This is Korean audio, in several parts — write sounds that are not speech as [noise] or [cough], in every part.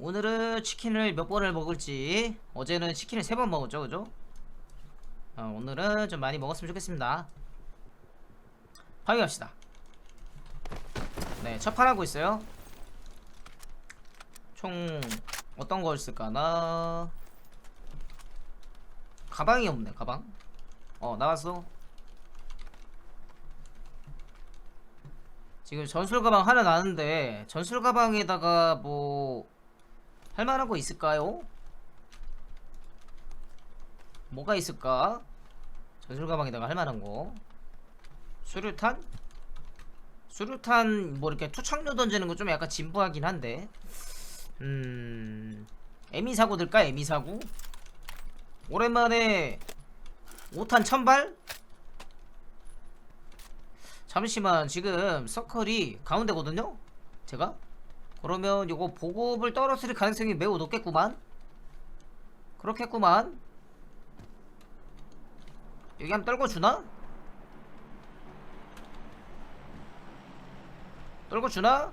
오늘은 치킨을 몇 번을 먹을지. 어제는 치킨을 세 번 먹었죠 그죠? 어, 오늘은 좀 많이 먹었으면 좋겠습니다. 파이합시다. 네 첫판 하고 있어요. 총 어떤 걸 쓸까나? 가방이 없네 가방. 어 나왔어. 지금 전술 가방 하나 나는데 전술 가방에다가 뭐 할만한 거 있을까요? 뭐가 있을까? 전술 가방에다가 할만한 거 수류탄? 수류탄 뭐 이렇게 투척류 던지는 거 좀 약간 진부하긴 한데 음 에미 사고 들까 에미 사고 오랜만에 5탄 천발 잠시만 지금 서클이 가운데거든요 제가 그러면 요거 보급을 떨어뜨릴 가능성이 매우 높겠구만 그렇겠구만 여기 한번 떨궈주나? 떨궈주나?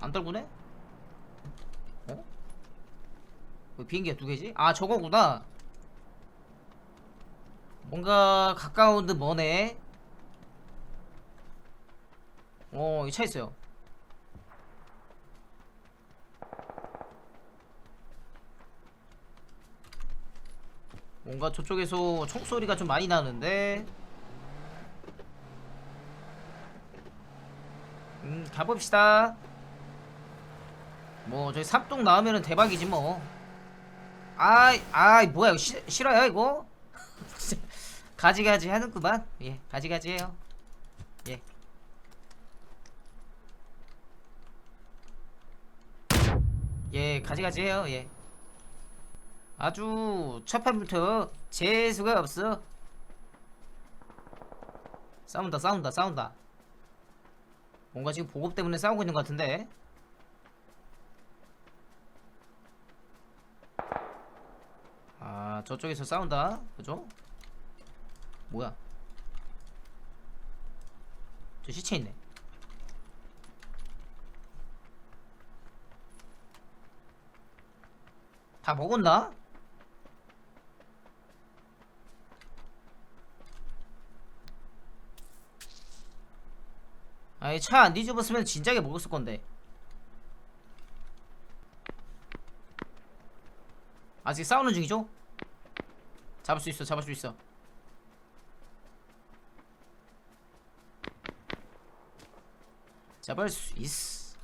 안 떨구네? 어? 왜 비행기가 두 개지? 아 저거구나 뭔가 가까운 듯 머네 어, 이 차 있어요. 뭔가 저쪽에서 총소리가 좀 많이 나는데. 음 가봅시다. 뭐 저기 삽동 나오면은 대박이지 뭐. 아이 아이 뭐야 시, 싫어요 이거? [laughs] 가지가지 하는구만. 예 가지가지 해요. 예. 예, 가지가지 해요, 예. 아주 첫 판부터 재수가 없어. 싸운다, 싸운다, 싸운다. 뭔가 지금 보급 때문에 싸우고 있는 것 같은데. 아, 저쪽에서 싸운다. 그죠? 뭐야? 저 시체 있네. 다 먹었나? 아이 차안 뒤집었으면 진작에 먹었을 건데 아직 싸우는 중이죠? 잡을 수 있어 잡을 수 있어 잡을 수 있어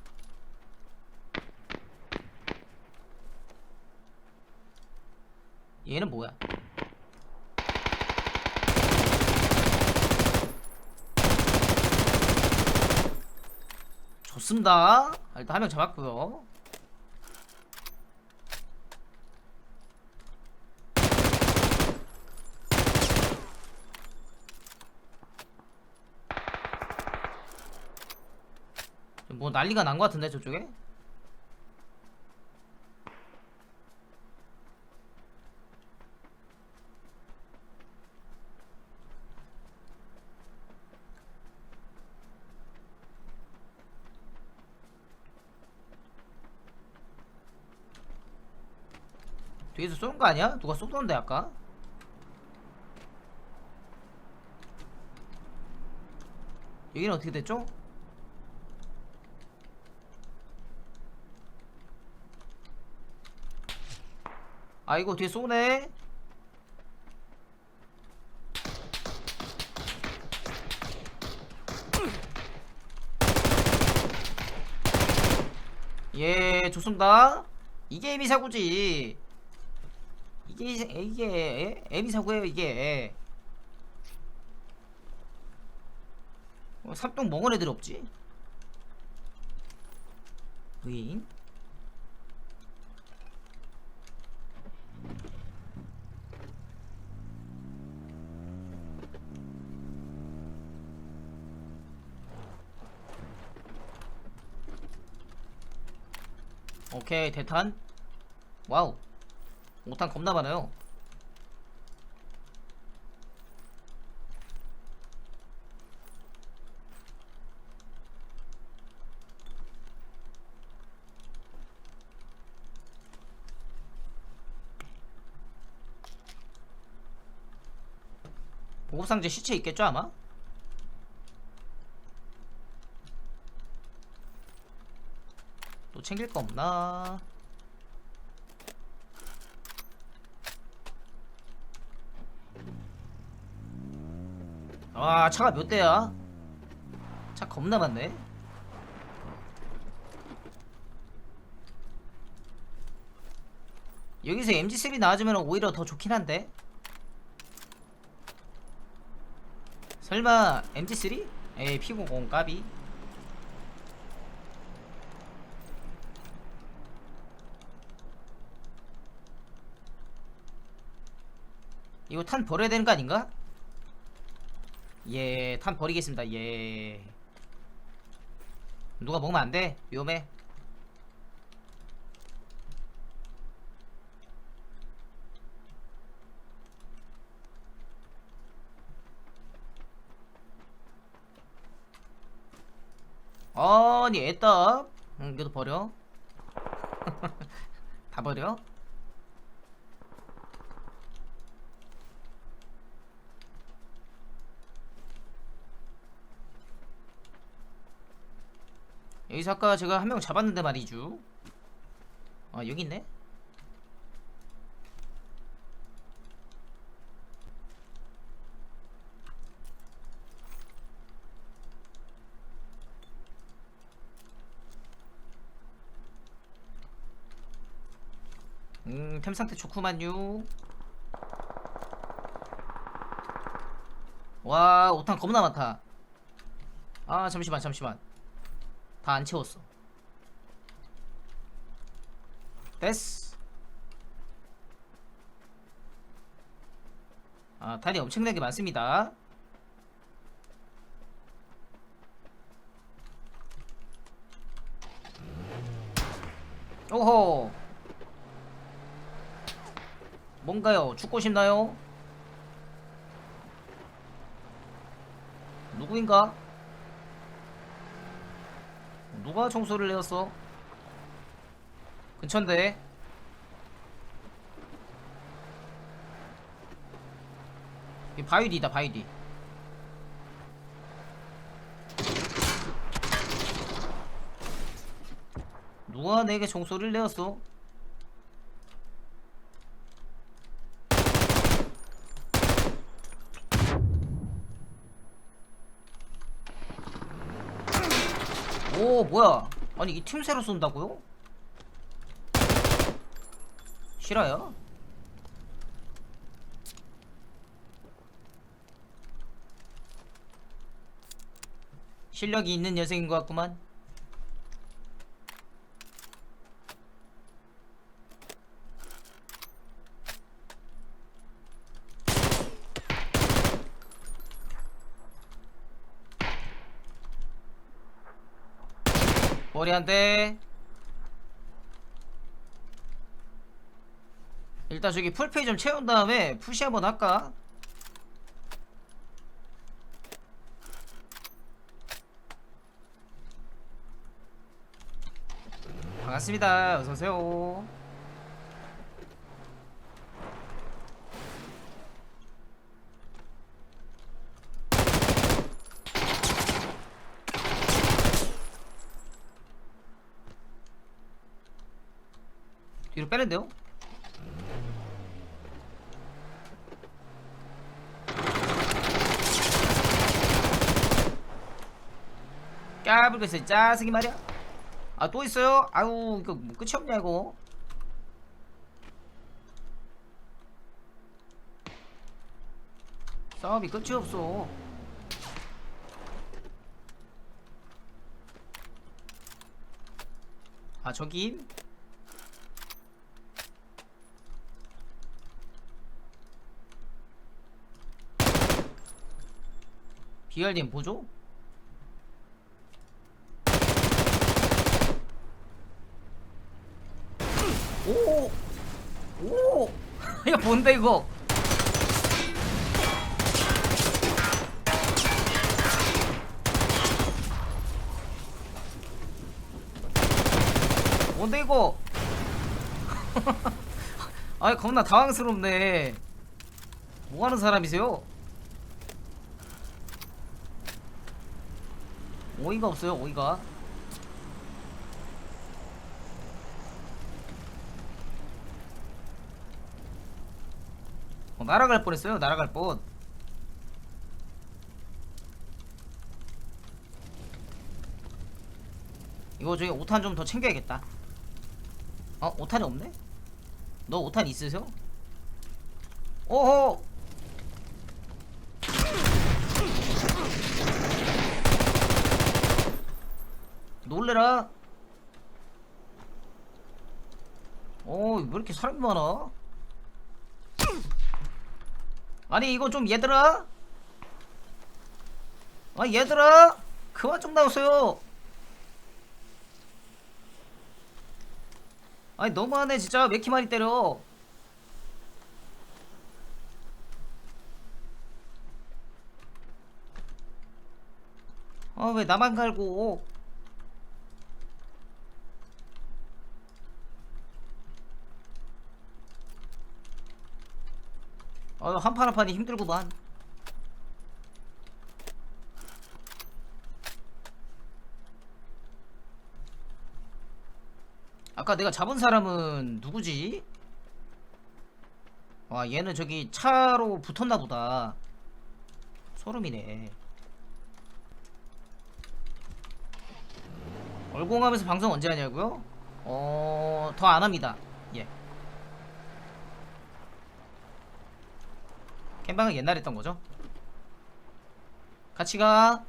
얘는 뭐야? 좋습니다. 일단 한 명 잡았고요. 뭐 난리가 난 것 같은데 저쪽에? 뒤에서 쏘는 거 아니야? 누가 쏘던데 아까? 여기는 어떻게 됐죠? 아이고 뒤에 쏘네 예 좋습니다 이게 이미 사고지 이게 이게 애미 사고예요 이게. 어, 삽동 먹은 애들 없지? 의인 오케이 대탄. 와우 오탄 겁나 많아요 보급상자 시체 있겠죠 아마? 또 챙길 거 없나? 아 차가 몇 대야? 차 겁나 많네 여기서 MG3 나와주면 오히려 더 좋긴 한데 설마 MG3? 에이 P90 까비 이거 탄 버려야 되는 거 아닌가? 예, 탄 버리겠습니다. 예. 누가 먹으면 안 돼. 위험해. 아니, 애답. 응, 이것도 버려. [laughs] 다 버려. 여기서 아까 제가 한 명 잡았는데 말이죠. 아 여기 있네. 음, 템 상태 좋구만요. 와, 오탄 겁나 많다. 아, 잠시만, 잠시만. 다 안 채웠어. 됐어. 아, 탄이 엄청나게 많습니다. 오호. 뭔가요? 죽고 싶나요? 누구인가? 누가 청소를 내었어? 근처인데 이 바위 뒤다 바위 뒤 누가 내게 총소리를 내었어? 오 뭐야 아니 이 팀새로 쏜다고요? 싫어요? 실력이 있는 녀석인 것 같구만 머리 한 대. 일단 저기 풀페이 좀 채운 다음에 푸시 한번 할까? 반갑습니다. 어서오세요. 뒤로 빼는데요? 까불겠어 짜증이 말이야 아 또 있어요? 아유 이거 뭐 끝이 없냐 이거 싸움이 끝이 없어 아 저기 BRDM 보죠? 오! 오! [laughs] 이거 뭔데 이거? 뭔데 이거? [laughs] 아이 겁나 당황스럽네. 뭐 하는 사람이세요? 오이가 없어요 오이가 어, 날아갈 뻔했어요 날아갈 뻔 이거 저기 5탄 좀 더 챙겨야겠다 어? 5탄이 없네? 너 5탄 있으세요? 오호 놀래라. 어왜 이렇게 사람이 많아? 아니 이거 좀 얘들아. 아 얘들아. 그만 좀 나오세요. 아니 너무하네 진짜. 왜 이렇게 많이 때려? 아 왜 나만 갈고 아 한 판 한 판이 힘들구만 아까 내가 잡은 사람은 누구지? 와 얘는 저기 차로 붙었나 보다 소름이네 얼공하면서 방송 언제 하냐고요? 어... 더 안합니다 예 캠방은 옛날에 했던 거죠 같이 가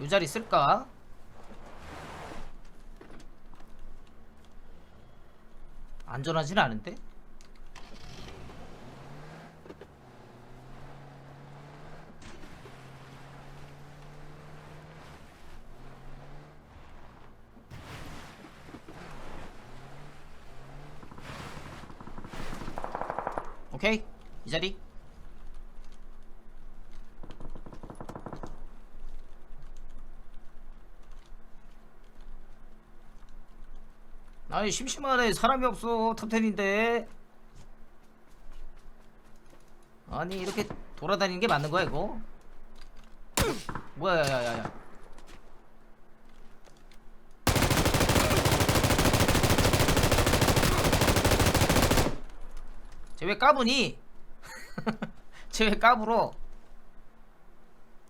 요 자리 쓸까? 안전하진 않은데? 오케이 이 자리. 아니 심심하네. 사람이 없어. 탑텐인데. 아니 이렇게 돌아다니는 게 맞는 거야 이거? 뭐야 야야야야. 쟤 왜 까부니 [laughs] 쟤왜 까불어?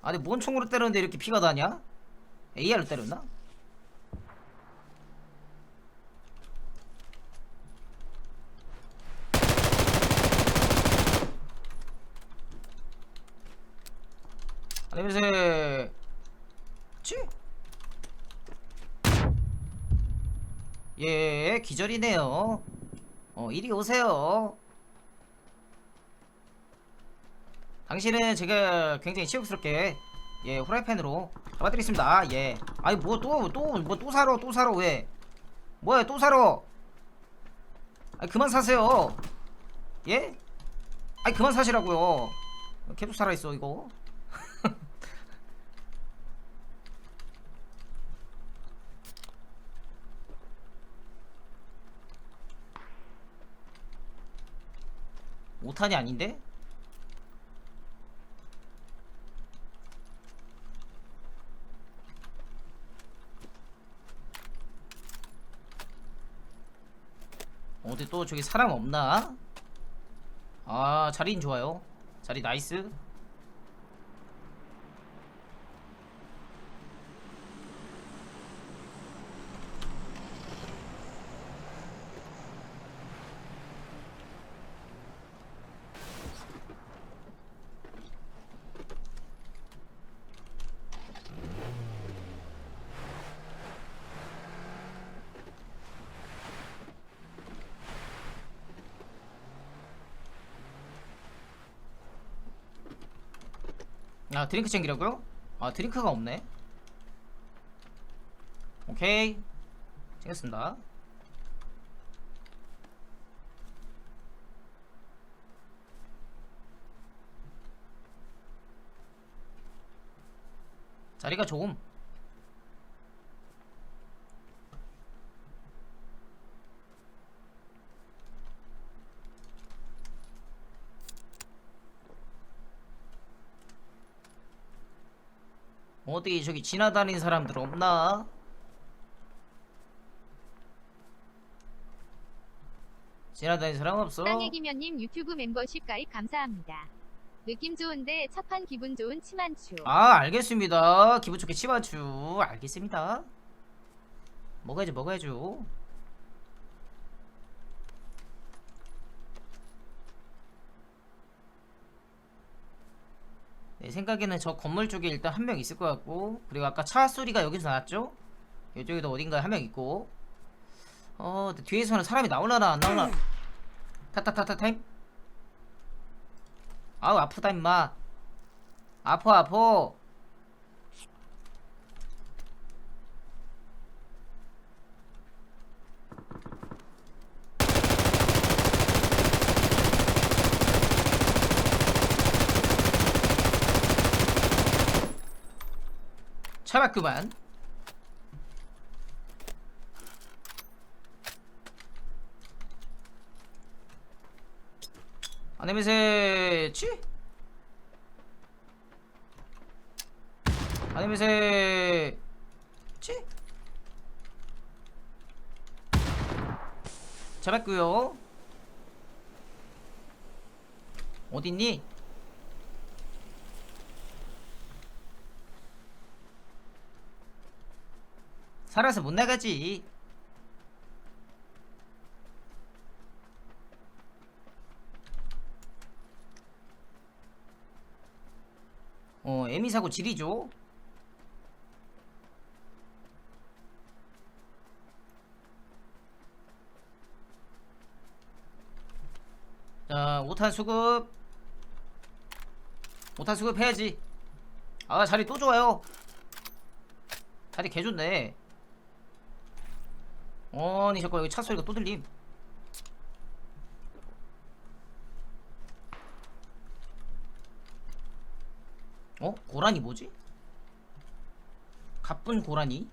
아니 뭔 총으로 때렸는데 이렇게 피가 나냐? AR로 때렸나? 냄새 치? 예 기절이네요. 어 이리 오세요 당신은 제가 굉장히 치욕스럽게 예 후라이팬으로 잡아드리겠습니다. 예. 아니 뭐 또 또 뭐 또 사러 또 사러 왜? 뭐야 또 사러? 아니 그만 사세요. 예? 아니 그만 사시라고요. 계속 살아있어 이거. [laughs] 오탄이 아닌데? 어디 또 저기 사람 없나? 아 자리는 좋아요 자리 나이스 아 드링크 챙기려고요? 아 드링크가 없네. 오케이. 챙겼습니다. 자리가 조금 어디 저기 지나다니는 사람들 없나? 지나다니는 사람 없어? 땅애기면님 유튜브 멤버십 가입 감사합니다. 느낌 좋은데 첫판 기분 좋은 치만추. 아 알겠습니다 기분 좋게 치마추 알겠습니다 먹어야지 먹어야죠 내 생각에는 저 건물 쪽에 일단 한 명 있을 것 같고 그리고 아까 차 소리가 여기서 나왔죠? 이쪽에도 어딘가에 한 명 있고. 어 뒤에서는 사람이 나올라나 안 나올라 타타타타 타임 아우 아프다 임마. 아파 아파 차봤구만 안내미세 치? 안내미세 치? 잡았구요 어딨니? 살아서 못 나가지. 어 에미 사고 지리죠? 자 5탄 수급. 5탄 수급 해야지. 아 자리 또 좋아요. 자리 개좋네 아니 잠깐 여기 차 소리가 또 들림 어? 고라니 뭐지? 가쁜 고라니?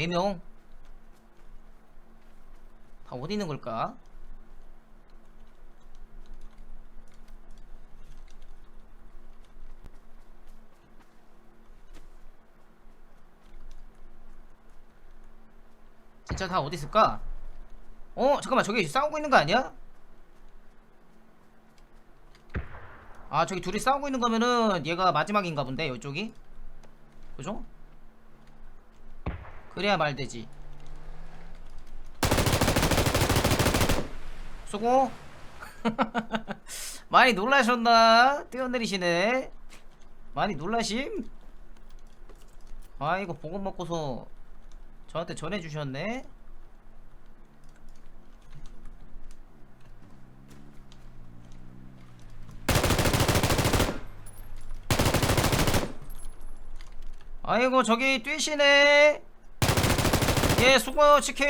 와, 네 명. 다 어디 있는 걸까? 진짜 다 어디 있을까? 어, 잠깐만, 저기 싸우고 있는 거 아니야? 아, 저기 둘이 싸우고 있는 거면은 얘가 마지막인가 본데, 이쪽이? 그죠? 그래야 말되지. 수고. [laughs] 많이 놀라셨나? 뛰어내리시네. 많이 놀라심? 아 이거 보급 먹고서 저한테 전해주셨네. 아이고 저기 뛰시네 예, 수고 치킨.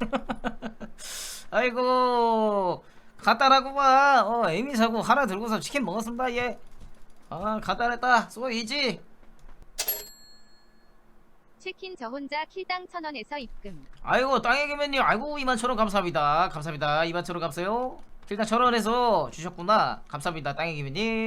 [laughs] 아이고 간단하구만. 어, 에미 사고 하나 들고서 치킨 먹었습니다. 예. 아, 간단했다. 수고이지. 치킨 저 혼자 킬당 천 원에서 입금. 아이고 땅에게면님 아이고 2만천 원 감사합니다. 감사합니다. 2만천 원 감사요. 일단 천원에서 주셨구나. 감사합니다. 땅에게면님.